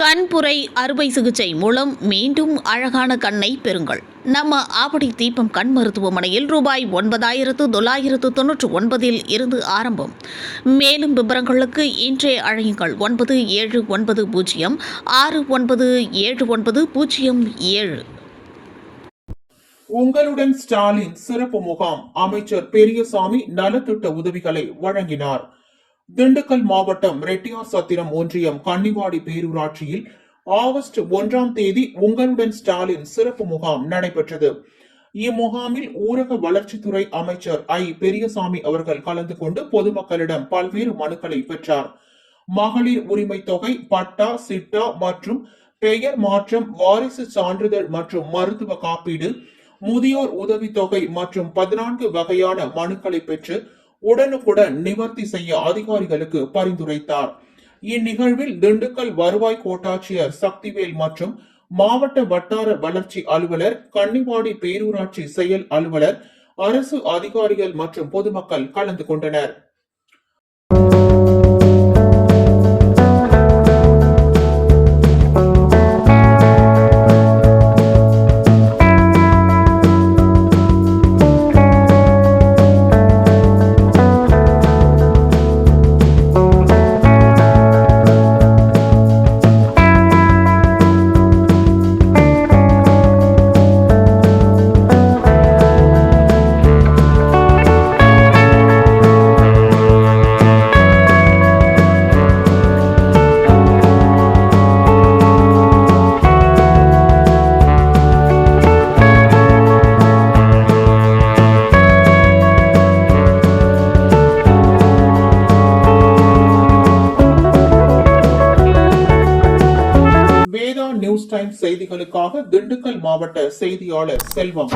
கண்புரை அறுவை சிகிச்சை மூலம் மீண்டும் அழகான கண்ணை பெறுங்கள். நம்ம ஆவடி தீபம் கண் மருத்துவமனையில் ரூபாய் ஒன்பதாயிரத்து தொள்ளாயிரத்து தொன்னூற்று ஒன்பதில் இருந்து ஆரம்பம். மேலும் விவரங்களுக்கு இன்றே அழையுங்கள். ஒன்பது ஏழு ஒன்பது பூஜ்ஜியம் ஆறு ஒன்பது ஏழு ஒன்பது பூஜ்ஜியம் ஏழு. உங்களுடன் ஸ்டாலின் சிறப்பு முகாம் அமைச்சர் பெரியசாமி நலத்திட்ட உதவிகளை வழங்கினார். திண்டுக்கல் மாவட்டம் ரெட்டியார் சத்திரம் ஒன்றியம் கன்னிவாடி பேரூராட்சியில் ஆகஸ்ட் ஒன்றாம் தேதி உங்களுடன் ஸ்டாலின் சிறப்பு முகாம் நடைபெற்றது. இம்முகாமில் ஊரக வளர்ச்சித்துறை அமைச்சர் ஐ. பெரியசாமி அவர்கள் கலந்து கொண்டு பொதுமக்களிடம் பல்வேறு மனுக்களை பெற்றார். மகளிர் உரிமை தொகை பட்டா சிட்டா மற்றும் பெயர் மாற்றம் வாரிசு சான்றிதழ் மற்றும் மருத்துவ காப்பீடு முதியோர் உதவித்தொகை மற்றும் பதினான்கு வகையான மனுக்களை பெற்று உடனுக்குடன் நிவர்த்தி செய்ய அதிகாரிகளுக்கு பரிந்துரைத்தார். இந்நிகழ்வில் திண்டுக்கல் வருவாய் கோட்டாட்சியர் சக்திவேல் மற்றும் மாவட்ட வட்டார வளர்ச்சி அலுவலர் கன்னிவாடி பேரூராட்சி செயல் அலுவலர் அரசு அதிகாரிகள் மற்றும் பொதுமக்கள் கலந்து கொண்டனர். நியூஸ் டைம் செய்திகளுக்காக திண்டுக்கல் மாவட்ட செய்தியாளர் செல்வம்.